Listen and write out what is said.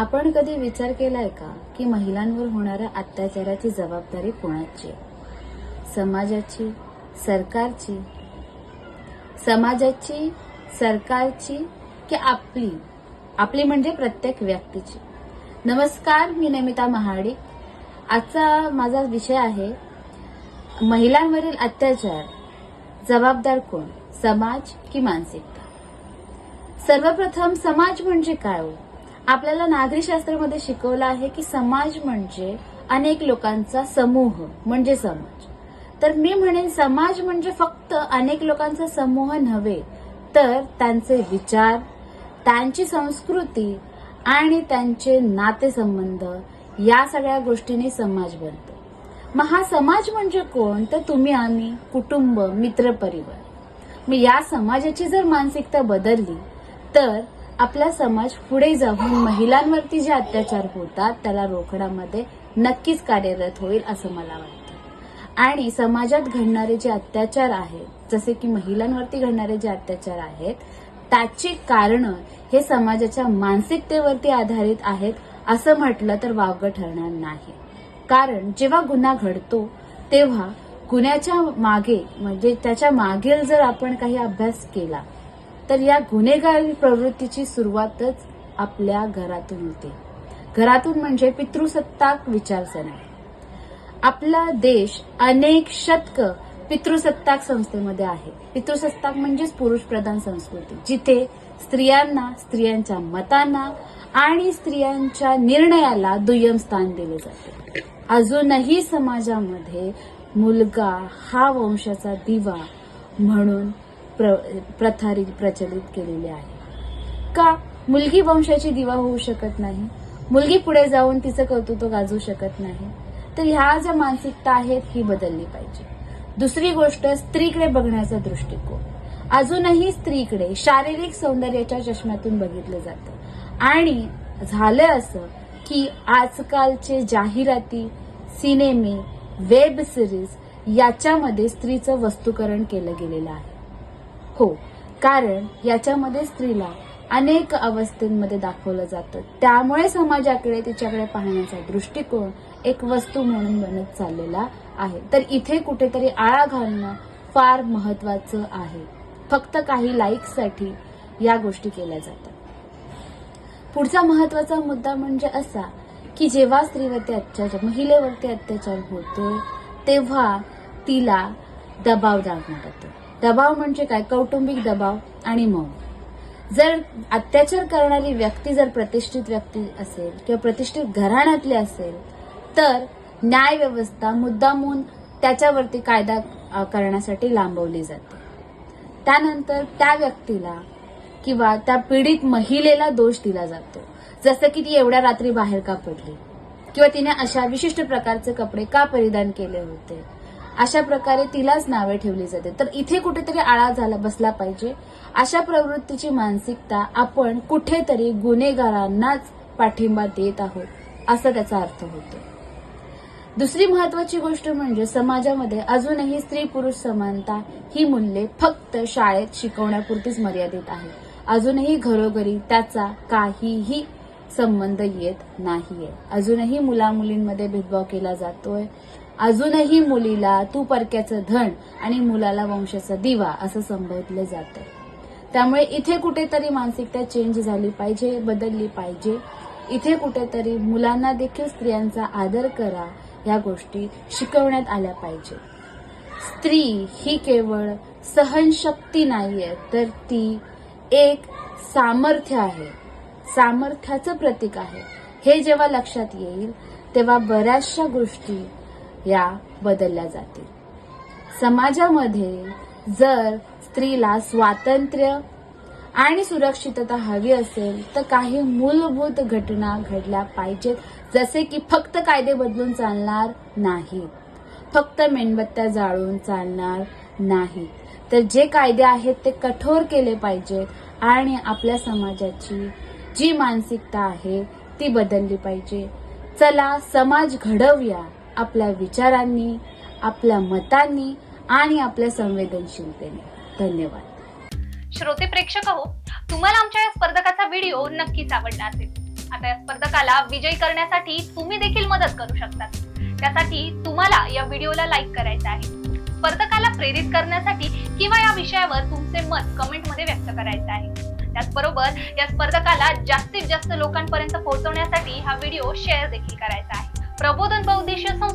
आपण कधी विचार केलाय का की महिलांवर होणाऱ्या अत्याचाराची जबाबदारी कोणाची? समाजाची? सरकारची? समाजाची? सरकारची? की आपली? आपली म्हणजे प्रत्येक व्यक्तीची. नमस्कार मी नमिता महाडिक. आजचा माझा विषय आहे महिलांवरील अत्याचार जबाबदार कोण? समाज की मानसिकता? सर्वप्रथम समाज म्हणजे काय हो? आपल्याला नागरी शास्त्रामध्ये शिकवलं आहे की समाज म्हणजे अनेक लोकांचा समूह म्हणजे समाज. तर मी म्हणेन समाज म्हणजे फक्त अनेक लोकांचा समूह नव्हे तर त्यांचे विचार त्यांची संस्कृती आणि त्यांचे नातेसंबंध या सगळ्या गोष्टींनी समाज बनतो. मग हा समाज म्हणजे कोण? तर तुम्ही आम्ही कुटुंब मित्र परिवार. मग या समाजाची जर मानसिकता बदलली तर आपला समाज पुढे जाऊन महिलांवरती जे अत्याचार होतात त्याला रोखण्यामध्ये नक्कीच कार्यरत होईल असं मला वाटतं. आणि समाजात घडणारे जे अत्याचार आहेत जसे की महिलांवरती घडणारे जे अत्याचार आहेत त्याची कारणं हे समाजाच्या मानसिकतेवरती आधारित आहेत असं म्हटलं तर वावगं ठरणार नाही. कारण जेव्हा गुन्हा घडतो तेव्हा गुन्ह्याच्या मागे म्हणजे त्याच्या मागील जर आपण काही अभ्यास केला तर या गुन्हेगारी प्रवृत्तीची सुरुवातच आपल्या घरातून होते. घरातून म्हणजे पितृसत्ताक विचारसरणा. आपला देश अनेक शतक पितृसत्ताक संस्थेमध्ये आहे. पितृसत्ताक म्हणजेच पुरुष प्रधान संस्कृती जिथे स्त्रियांना स्त्रियांच्या मतांना आणि स्त्रियांच्या निर्णयाला दुय्यम स्थान दिले जाते. अजूनही समाजामध्ये मुलगा हा वंशाचा दिवा म्हणून प्र, प्रथा प्रचलित केलेली आहे. का? मुलगी वंशाची दिवा होऊ शकत नाही. मुलगी पुढे जाऊन तिचं कर्तृत्व गाजू शकत नाही. तर ह्या ज्या मानसिकता आहेत ही बदलली पाहिजे. दुसरी गोष्ट स्त्रीकडे बघण्याचा दृष्टिकोन. अजूनही स्त्रीकडे शारीरिक सौंदर्याच्या चष्म्यातून बघितलं जातं. आणि झालं असं की आजकालचे जाहिराती सिनेमे वेब सिरीज याच्यामध्ये स्त्रीचं वस्तुकरण केलं गेलेलं आहे. हो कारण याच्यामध्ये स्त्रीला अनेक अवस्थेमध्ये दाखवलं जातं. त्यामुळे समाजाकडे तिच्याकडे पाहण्याचा दृष्टिकोन एक वस्तू म्हणून बनत चाललेला आहे. तर इथे कुठेतरी आळा घालणं फार महत्वाचं आहे. फक्त काही लाईक्ससाठी या गोष्टी केल्या जातात. पुढचा महत्त्वाचा मुद्दा म्हणजे असा की जेव्हा स्त्रीवरती अत्याचार महिलेवरती अत्याचार होतो तेव्हा तिला दबाव दाखवण्यात येतो दबाव म्हणजे काय? कौटुंबिक दबाव आणि मौन. जर अत्याचार करणारी व्यक्ती जर प्रतिष्ठित व्यक्ती असेल किंवा प्रतिष्ठित घराण्यातली असेल तर न्याय व्यवस्था मुद्दामून त्याच्यावरती कायदा करण्यासाठी लांबवली जाते. त्यानंतर त्या व्यक्तीला किंवा त्या पीडित महिलेला दोष दिला जातो. जसं की ती एवढ्या रात्री बाहेर का पडली? किंवा तिने अशा विशिष्ट प्रकारचे कपडे का परिधान केले होते? अशा प्रकारे तिलाच नावे ठेवली जाते तर इथे कुठेतरी आळा झाला बसला पाहिजे. अशा प्रवृत्तीची मानसिकता आपण कुठेतरी गुन्हेगारांनाच पाठिंबा देत आहोत असा त्याचा अर्थ होतो. दुसरी महत्वाची गोष्ट म्हणजे समाजामध्ये अजूनही स्त्री पुरुष समानता ही मूल्ये फक्त शाळेत शिकवण्यापुरतीच मर्यादित आहे अजूनही घरोघरी त्याचा काहीही संबंध येत नाहीये. अजूनही मुला मुलींमध्ये भेदभाव केला जातोय. अजूनही मुलीला तू परक्याचं धन आणि मुलाला वंशाचा दिवा असं संबोधलं जातं. त्यामुळे इथे कुठेतरी मानसिकता चेंज झाली पाहिजे बदलली पाहिजे. इथे कुठेतरी मुलांना देखील स्त्रियांचा आदर करा या गोष्टी शिकवण्यात आल्या पाहिजे. स्त्री ही केवळ सहनशक्ती नाहीये तर ती एक सामर्थ्य आहे. सामर्थ्याचं प्रतीक आहे. हे जेव्हा लक्षात येईल तेव्हा बऱ्याचशा गोष्टी या बदलल्या जातील. समाजामध्ये जर स्त्रीला स्वातंत्र्य आणि सुरक्षितता हवी असेल तर काही मूलभूत घटना घडल्या पाहिजेत जसे की फक्त कायदे बदलून चालणार नाहीत फक्त मेणबत्त्या जाळून चालणार नाहीत तर जे कायदे आहेत ते कठोर केले पाहिजेत आणि आपल्या समाजाची जी मानसिकता आहे ती बदलली पाहिजे. चला समाज घडवूया. आपल्या विचारांनी आपल्या मतांनी आणि आपल्या संवेदनशीलतेने. धन्यवाद. श्रोते प्रेक्षक हो तुम्हाला आमच्या या स्पर्धकाचा व्हिडिओ नक्कीच आवडला असेल. आता या स्पर्धकाला विजयी करण्यासाठी तुम्ही देखील मदत करू शकता. त्यासाठी तुम्हाला या व्हिडिओला लाईक करायचं आहे. स्पर्धकाला प्रेरित करण्यासाठी किंवा या विषयावर तुमचे मत कमेंटमध्ये व्यक्त करायचं आहे. त्याचबरोबर या स्पर्धकाला जास्तीत जास्त लोकांपर्यंत पोहोचवण्यासाठी हा व्हिडिओ शेअर देखील करायचा आहे. प्रबोधन बहुद्देशीय